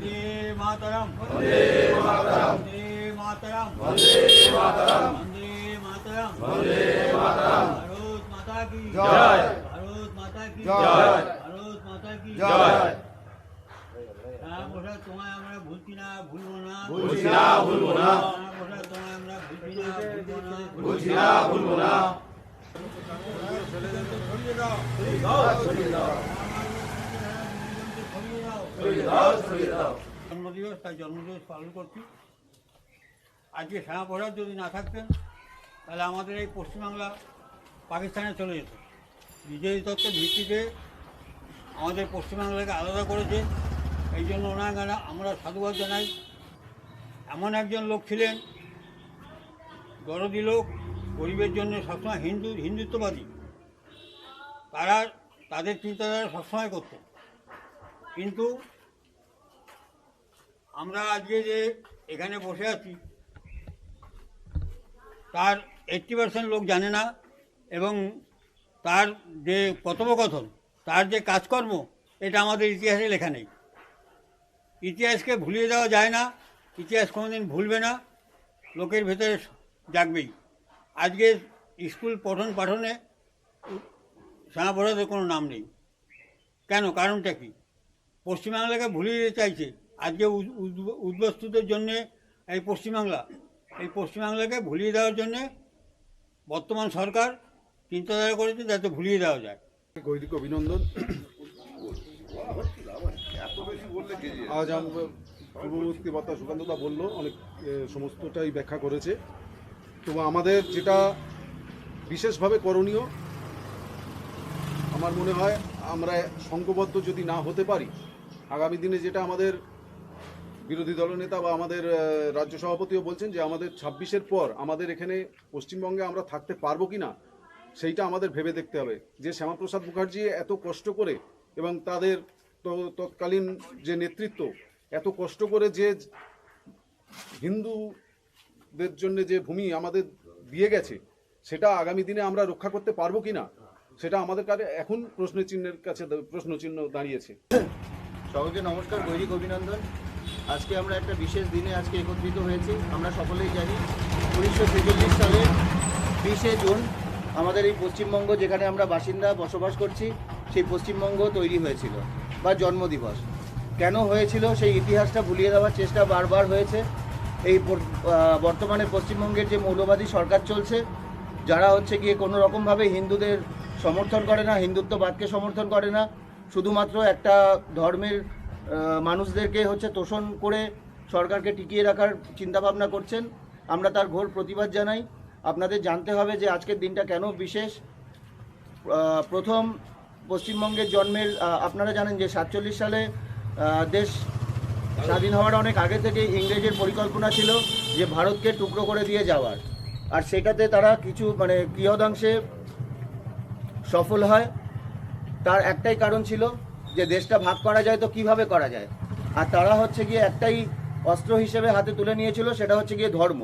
বন্দে মাতরম বন্দে মাতরম বন্দে মাতরম বন্দে মাতরম বন্দে মাতরম ভারত মাতা কি জয়। ভারত মাতা কি জয়। ভারত মাতা কি জয়। হ্যাঁ বসা তোমায় আমরা ভুলছি না ভুলবো না ভুলছি না, ভুলবো না। হ্যাঁ, বসা তোমায় আমরা ভুলছি না ভুলবো না ভুলছি না ভুলবো না জন্মদিবস, তাই জন্মদিবস পালন করছি। আজকে শ্যামাপ্রসাদ যদি না থাকতেন, তাহলে আমাদের এই পশ্চিমবাংলা পাকিস্তানে চলে যেত। বিজয়ী তত্ত্বের ভিত্তিতে আমাদের পশ্চিমবাংলাকে আলাদা করেছে। এই জন্য ওনার আমরা সাধুবাদ জানাই। এমন একজন লোক ছিলেন, দরদি লোক, গরিবের জন্য সবসময় হিন্দু, হিন্দুত্ববাদী। তারা, তাদের চিন্তাধারা সবসময় করতেন। কিন্তু আমরা আজকে যে এখানে বসে আছি, তার এইট্টি পার্সেন্ট লোক জানে না এবং তার যে কথোপকথন, তার যে কাজকর্ম, এটা আমাদের ইতিহাসে লেখা নেই। ইতিহাসকে ভুলিয়ে দেওয়া যায় না, ইতিহাস কোনোদিন ভুলবে না, লোকের ভেতরে জাগবেই। আজকে স্কুল পঠন পাঠনে শ্যামাপরাধের কোনো নাম নেই। কেন? কারণটা কি? পশ্চিমবাংলাকে ভুলিয়ে চাইছে। আজকে উদ- উদ- উদ্বস্তুদের জন্যে এই পশ্চিমবাংলা, এই পশ্চিমবাংলাকে ভুলিয়ে দেওয়ার জন্যে বর্তমান সরকার চিন্তাধারা করেছে যাতে ভুলিয়ে দেওয়া যায়। গৈরিক অভিনন্দন। আজ পূর্ববর্তী বার্তা সুকান্তদা বলল, অনেক সমস্তটাই ব্যাখ্যা করেছে। তো আমাদের যেটা বিশেষভাবে করণীয়, আমার মনে হয় আমরা সংঘবদ্ধ যদি না হতে পারি, আগামী দিনে যেটা আমাদের বিরোধী দলনেতা বা আমাদের রাজ্য সভাপতিও বলছেন যে আমাদের ছাব্বিশের পর আমাদের এখানে পশ্চিমবঙ্গে আমরা থাকতে পারব কি না, সেইটা আমাদের ভেবে দেখতে হবে। যে শ্যামাপ্রসাদ মুখার্জি এত কষ্ট করে এবং তাদের তৎকালীন যে নেতৃত্ব, এত কষ্ট করে যে হিন্দুদের জন্য যে ভূমি আমাদের দিয়ে গেছে, সেটা আগামী দিনে আমরা রক্ষা করতে পারব কি না, সেটা আমাদের কাছে এখন প্রশ্ন চিহ্নের কাছে প্রশ্ন চিহ্ন দাঁড়িয়েছে। সকলকে নমস্কার গৈরিক অভিনন্দন। আজকে আমরা একটা বিশেষ দিনে আজকে একত্রিত হয়েছি। আমরা সকলেই জানি উনিশশো ছেচল্লিশ সালে বিশে জুন আমাদের এই পশ্চিমবঙ্গ যেখানে আমরা বাসিন্দা বসবাস করছি, সেই পশ্চিমবঙ্গ তৈরি হয়েছিল বা জন্মদিবস। কেন হয়েছিল সেই ইতিহাসটা ভুলিয়ে দেওয়ার চেষ্টা বারবার হয়েছে। এই বর্তমানে পশ্চিমবঙ্গের যে মৌলবাদী সরকার চলছে, যারা হচ্ছে গিয়ে কোনো রকমভাবে হিন্দুদের সমর্থন করে না, হিন্দুত্ববাদকে সমর্থন করে না, শুধুমাত্র একটা ধর্মের মানুষদেরকে হচ্ছে তোষণ করে সরকারকে টিকিয়ে রাখার চিন্তাভাবনা করছেন। আমরা তার ঘোর প্রতিবাদ জানাই। আপনাদের জানতে হবে যে আজকের দিনটা কেন বিশেষ। প্রথম পশ্চিমবঙ্গের জন্মের আপনারা জানেন যে সাতচল্লিশ সালে দেশ স্বাধীন হওয়ার অনেক আগে থেকে ইংরেজের পরিকল্পনা ছিল যে ভারতকে টুকরো করে দিয়ে যাওয়ার। আর সেটাতে তারা কিছু মানে কিয়দাংশে সফল হয়। তার একটাই কারণ ছিল যে দেশটা ভাগ করা যায় তো কীভাবে করা যায়? আর তারা হচ্ছে গিয়ে একটাই অস্ত্র হিসেবে হাতে তুলে নিয়েছিল, সেটা হচ্ছে গিয়ে ধর্ম।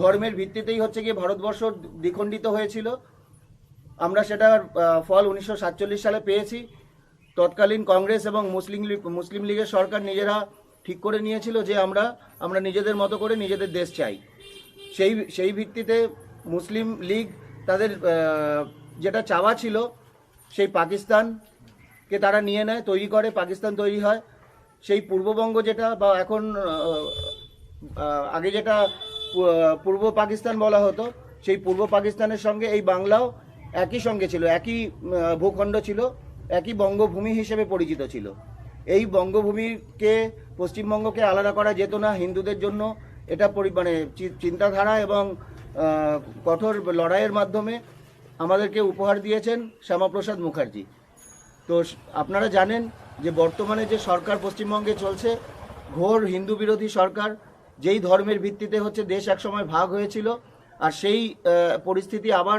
ধর্মের ভিত্তিতেই হচ্ছে গিয়ে ভারতবর্ষ দ্বিখণ্ডিত হয়েছিল। আমরা সেটার ফল উনিশশো সাতচল্লিশ সালে পেয়েছি। তৎকালীন কংগ্রেস এবং মুসলিম লীগ, মুসলিম লীগের সরকার নিজেরা ঠিক করে নিয়েছিল যে আমরা আমরা নিজেদের মতো করে নিজেদের দেশ চাই। সেই সেই ভিত্তিতে মুসলিম লীগ তাদের যেটা চাওয়া ছিল, সেই পাকিস্তানকে তারা নিয়ে নেয়, তৈরি করে, পাকিস্তান তৈরি হয়। সেই পূর্ববঙ্গ যেটা বা এখন আগে যেটা পূর্ব পাকিস্তান বলা হতো, সেই পূর্ব পাকিস্তানের সঙ্গে এই বাংলাও একই সঙ্গে ছিল, একই ভূখণ্ড ছিল, একই বঙ্গভূমি হিসেবে পরিচিত ছিল। এই বঙ্গভূমিকে, পশ্চিমবঙ্গকে আলাদা করা যেত না, হিন্দুদের জন্য এটা পরি মানে চিন্তাধারা এবং কঠোর লড়াইয়ের মাধ্যমে আমাদেরকে উপহার দিয়েছেন শ্যামাপ্রসাদ মুখার্জি। তো আপনারা জানেন যে বর্তমানে যে সরকার পশ্চিমবঙ্গে চলছে, ঘোর হিন্দু বিরোধী সরকার, যেই ধর্মের ভিত্তিতে হচ্ছে দেশ একসময় ভাগ হয়েছিল, আর সেই পরিস্থিতি আবার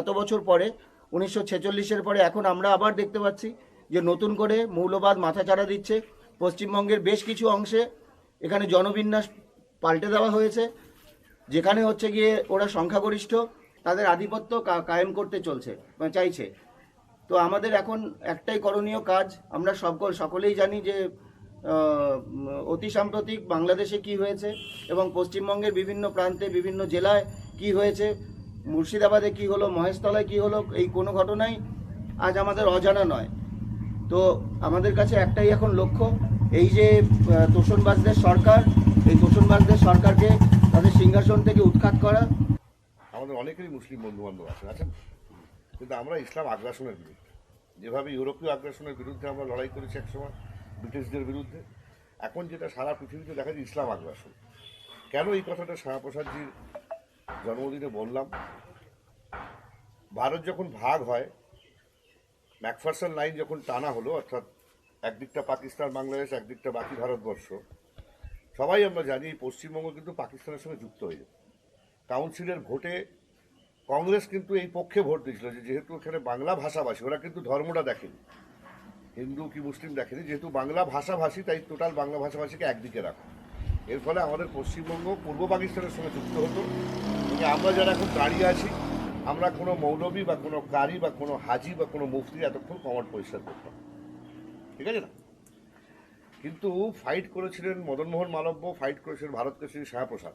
এত বছর পরে, উনিশশো ছেচল্লিশের পরে এখন আমরা আবার দেখতে পাচ্ছি যে নতুন করে মৌলবাদ মাথাচাড়া দিচ্ছে। পশ্চিমবঙ্গের বেশ কিছু অংশে এখানে জনবিন্যাস পাল্টে দেওয়া হয়েছে, যেখানে হচ্ছে গিয়ে ওরা সংখ্যাগরিষ্ঠ, তাদের আধিপত্য কায়েম করতে চলছে মানে চাইছে। তো আমাদের এখন একটাই করণীয় কাজ আমরা সকল সকলেই জানি যে অতি সাম্প্রতিক বাংলাদেশে কি হয়েছে এবং পশ্চিমবঙ্গের বিভিন্ন প্রান্তে বিভিন্ন জেলায় কি হয়েছে মুর্শিদাবাদে কি হলো মহেশতলায় কি হলো এই কোনো ঘটনাই আজ আমাদের অজানা নয়। তো আমাদের কাছে একটাই এখন লক্ষ্য এই যে আহ, তোষণবাজদের সরকার এই তোষণবাজদের সরকারকে তাদের সিংহাসন থেকে উৎখাত করা। আমাদের অনেকেরই মুসলিম বন্ধু বান্ধব আছেন আছেন কিন্তু আমরা ইসলাম আগ্রাসনের বিরুদ্ধে। যেভাবে ইউরোপীয় আগ্রাসনের বিরুদ্ধে আমরা লড়াই করেছি একসময়, ব্রিটিশদের বিরুদ্ধে, এখন যেটা সারা পৃথিবীতে দেখা যায় ইসলাম আগ্রাসন। কেন এই কথাটা শ্যামাপ্রসাদজির জন্মদিনে বললাম? ভারত যখন ভাগ হয়, ম্যাকফারসন লাইন যখন টানা হলো, অর্থাৎ একদিকটা পাকিস্তান, বাংলাদেশ, একদিকটা বাকি ভারতবর্ষ, সবাই আমরা জানি পশ্চিমবঙ্গ কিন্তু পাকিস্তানের সঙ্গে যুক্ত হয়ে যাবে কাউন্সিলের ভোটে কংগ্রেস কিন্তু এই পক্ষে ভোট দিয়েছিল যে যেহেতু এখানে বাংলা ভাষাভাষী, ওরা কিন্তু ধর্মটা দেখেনি। হিন্দু কি মুসলিম দেখেনি, যেহেতু বাংলা ভাষাভাষী, তাই টোটাল বাংলা ভাষাভাষীকে একদিকে রাখো। এর ফলে আমাদের পশ্চিমবঙ্গ, পূর্ব পাকিস্তানের সঙ্গে যুক্ত হতো। আমরা যারা এখন দাঁড়িয়ে আছি, আমরা কোনো মৌলবী বা কোনো কারি বা কোনো হাজি বা কোনো মুফতি এতক্ষণ কমট পরিষ্কার করতাম ঠিক আছে না? কিন্তু ফাইট করেছিলেন মদনমোহন মালব্য ফাইট করেছিলেন ভারত কেশরী শাহপ্রসাদ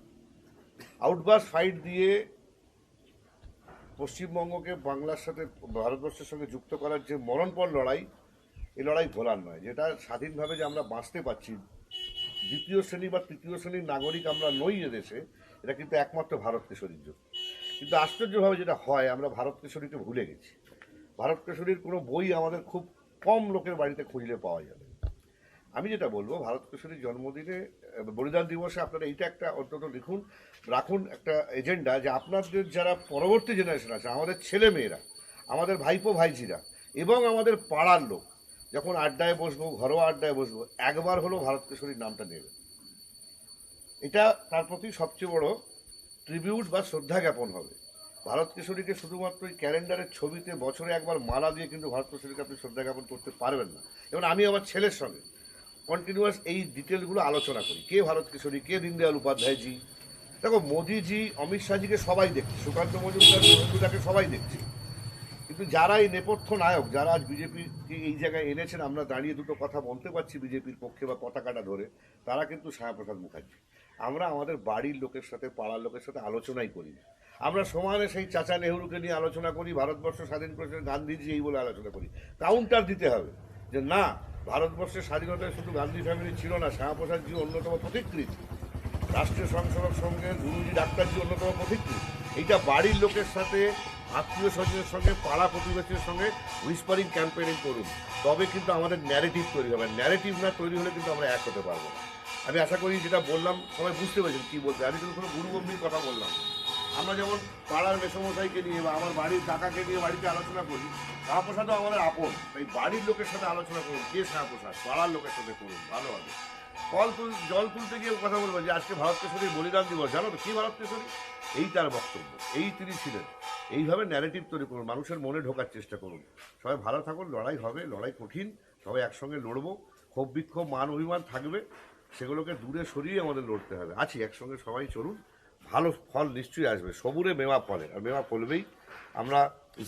আউটবাস ফাইট দিয়ে পশ্চিমবঙ্গকে বাংলার সাথে ভারতবর্ষের সঙ্গে যুক্ত করার যে মরণপণ লড়াই এই লড়াই ভোলার নয়। যেটা স্বাধীনভাবে যে আমরা বাঁচতে পারছি, দ্বিতীয় শ্রেণি বা তৃতীয় শ্রেণির নাগরিক আমরা নই এদেশে এটা কিন্তু একমাত্র ভারত কেশরীর জন্য কিন্তু আশ্চর্যভাবে যেটা হয়, আমরা ভারত কেশরীকে ভুলে গেছি। ভারত কেশরীর কোনো বই আমাদের খুব কম লোকের বাড়িতে খুঁজলে পাওয়া যাবে। আমি যেটা বলব, ভারত কেশরীর জন্মদিনে বলিদান দিবসে আপনারা এইটা একটা অন্তত লিখুন, রাখুন একটা এজেন্ডা যে আপনাদের যারা পরবর্তী জেনারেশন আছে, আমাদের ছেলে মেয়েরা, আমাদের ভাইপো ভাইঝিরা এবং আমাদের পাড়ার লোক, যখন আড্ডায় বসবো, ঘরোয়া আড্ডায় বসবো, একবার হলো ভারত কেশরীর নামটা নেবে। এটা তার প্রতি সবচেয়ে বড় ট্রিবিউট বা শ্রদ্ধা জ্ঞাপন হবে। ভারত কেশরীকে শুধুমাত্র ওই ক্যালেন্ডারের ছবিতে বছরে একবার মালা দিয়ে কিন্তু ভারত কেশরীকে আপনি শ্রদ্ধা জ্ঞাপন করতে পারবেন না। এবং আমি আমার ছেলের সঙ্গে কন্টিনিউয়াস এই ডিটেলগুলো আলোচনা করি। কে ভারত কিশোরী কে দীনদয়াল উপাধ্যায়জি? দেখো, মোদিজি, অমিত শাহজিকে সবাই দেখছে, সুকান্ত মজুমদার শুভেন্দুদাকে সবাই দেখছে। কিন্তু যারা এই নেপথ্য নায়ক, যারা আজ বিজেপিকে এই জায়গায় এনেছেন, আমরা দাঁড়িয়ে দুটো কথা বলতে পারছি বিজেপির পক্ষে বা পতাকাটা ধরে, তারা কিন্তু শ্যামাপ্রসাদ মুখার্জি। আমরা আমাদের বাড়ির লোকের সাথে, পাড়ার লোকের সাথে আলোচনাই করি না। আমরা সমানে সেই চাচা নেহরুকে নিয়ে আলোচনা করি, ভারতবর্ষ স্বাধীন করেছেন গান্ধীজি এই বলে আলোচনা করি। কাউন্টার দিতে হবে যে না ভারতবর্ষের স্বাধীনতায় শুধু গান্ধী ফ্যামিলি ছিল না, শ্যামাপ্রসাদজি অন্যতম প্রতিকৃত রাষ্ট্রীয় স্বয়ংসেবক সঙ্গে গুরুজি ডাক্তারজি অন্যতম প্রতিকৃত এইটা বাড়ির লোকের সাথে, আত্মীয় স্বজনের সঙ্গে, পাড়া প্রতিবেশীর সঙ্গে হুইসপারিং ক্যাম্পেনিং করুন। তবে কিন্তু আমাদের ন্যারেটিভ তৈরি হবে। ন্যারেটিভ না তৈরি হলে কিন্তু আমরা এক হতে পারব আমি আশা করি যেটা বললাম, সবাই বুঝতে পেরেছেন কী বলতে। আমি কিন্তু কোনো গুরুগম্ভীর কথা বললাম। আমরা যেমন পাড়ার মেসমশাইকে নিয়ে বা আমার বাড়ির কাকাকে নিয়ে বাড়িতে আলোচনা করি শ্যামাপ্রসাদও আমাদের আপন। তাই বাড়ির লোকের সাথে আলোচনা করুন, কে শ্যামাপ্রসাদ, পাড়ার লোকের সাথে করুন, ভালো হবে। কল তুল, জল তুলতে গিয়ে কথা বলব যে আজকে ভারত কেশরীর বলিদান দিবস, জানো তো কি ভারত কেশরী এই তার বক্তব্য, এই তিনি ছিলেন। এইভাবে ন্যারেটিভ তৈরি করুন, মানুষের মনে ঢোকার চেষ্টা করুন। সবাই ভালো থাকুন, লড়াই হবে, লড়াই কঠিন, সবাই একসঙ্গে লড়বো ক্ষোভ বিক্ষোভ মান অভিমান থাকবে, সেগুলোকে দূরে সরিয়ে আমাদের লড়তে হবে। আছি, একসঙ্গে সবাই চলুন। ভালো ফল নিশ্চয়ই আসবে। সবুরে মেওয়া ফলে। আর মেওয়া ফলবেই আমরা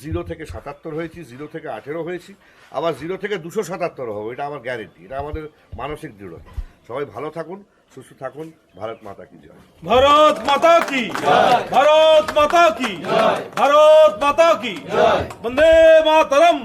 জিরো থেকে সাতাত্তর হয়েছি, জিরো থেকে আঠেরো হয়েছি, আবার জিরো থেকে দুশো সাতাত্তর হব, এটা আমার গ্যারেন্টি এটা আমাদের মানসিক দৃঢ়তা। সবাই ভালো থাকুন, সুস্থ থাকুন, ভারত মাতা কি জয়। ভারত মাতা কি ভারত মাতা কি ভারত মাতা কি বন্দে মাতরম।